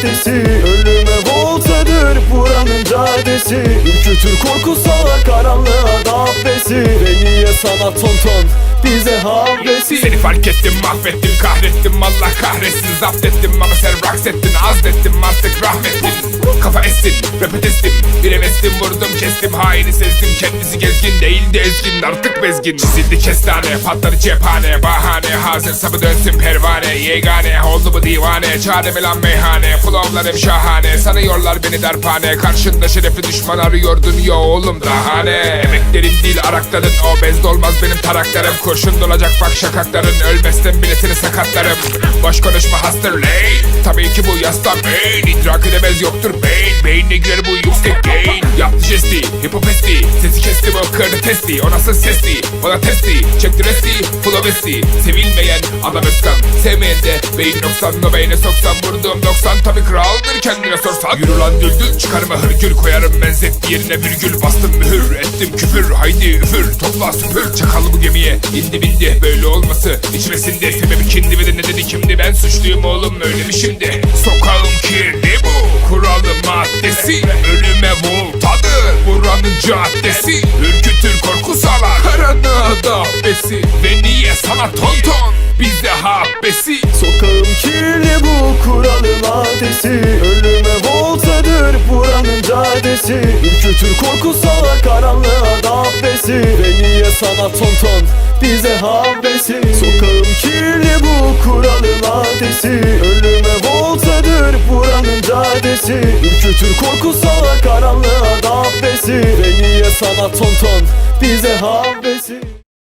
Ölüme voltadır buranın caddesi Ürkütür korkusala karanlığa dabbesi Ve niye sana ton ton bize havlesi. Seni fark ettim mahvettim kahrettim. Allah kahretsin Zapt ettim ama sen raks ettin Azlettim artık rahmettin. Kafa estin rap testim Bir hevestim vurdum kestim. Haini sezdim kendisi gezgin değildi ezgin Artık bezgin. Çizildi kestane Patladı cephane bahane sabı dönsün pervane Yegane oldu bu divane? Çare mi lan meyhane Flowlarım şahane. Sanıyorlar beni darphane Karşında şerefli düşman arıyordun yo oğlum daha ne Emeklerin değil arakların O bez dolmaz benim taraklarım. Kurşun dolacak bak şakakların Ölmezsen biletini sakatlarım. Boş konuşma hastır lane Tabii ki bu yasta beyin İdrak edemez yoktur beyin. Beynine girer bu yüksek gain Yaptı jesti hipopesti Bu kırdı testi. O nasıl sesti? Bana testi. Çekti resti. Full esti Sevilmeyen adam özkan. Sevmeyen de beyin noksan. No beyne soksan. Vurdum 90 Tabii kraldır kendine sorsan. Yürü lan düldül çıkarma hırgür Koyarım. Ben zet yerine virgül Bastım. Mühür ettim. Küfür. Haydi üfür. Topla süpür. Çakalı bu gemiye. İndi bindi. Böyle olması içmesinde. Sebebi kindi ve de nedeni kimdi? Ben suçluyum oğlum. Öyle mi şimdi? Sokağım kirli bu. Kuralı maddesi. Ölüme voltadır. Buranın caddesi dabbesi Ve niye sana tonton Bize habbesi. Sokağım kirli bu kuralın adesi Ölüme voltadır buranın caddesi Ürkütür korkusala karanlığa dabbesi Ve niye sana ton ton? Bize havbesi Sokağım kirli bu kuralın adesi Ölüme voltadır buranın caddesi Ürkütür korkusala karanlığa dabbesi Ve niye sana ton ton? Bize havbesi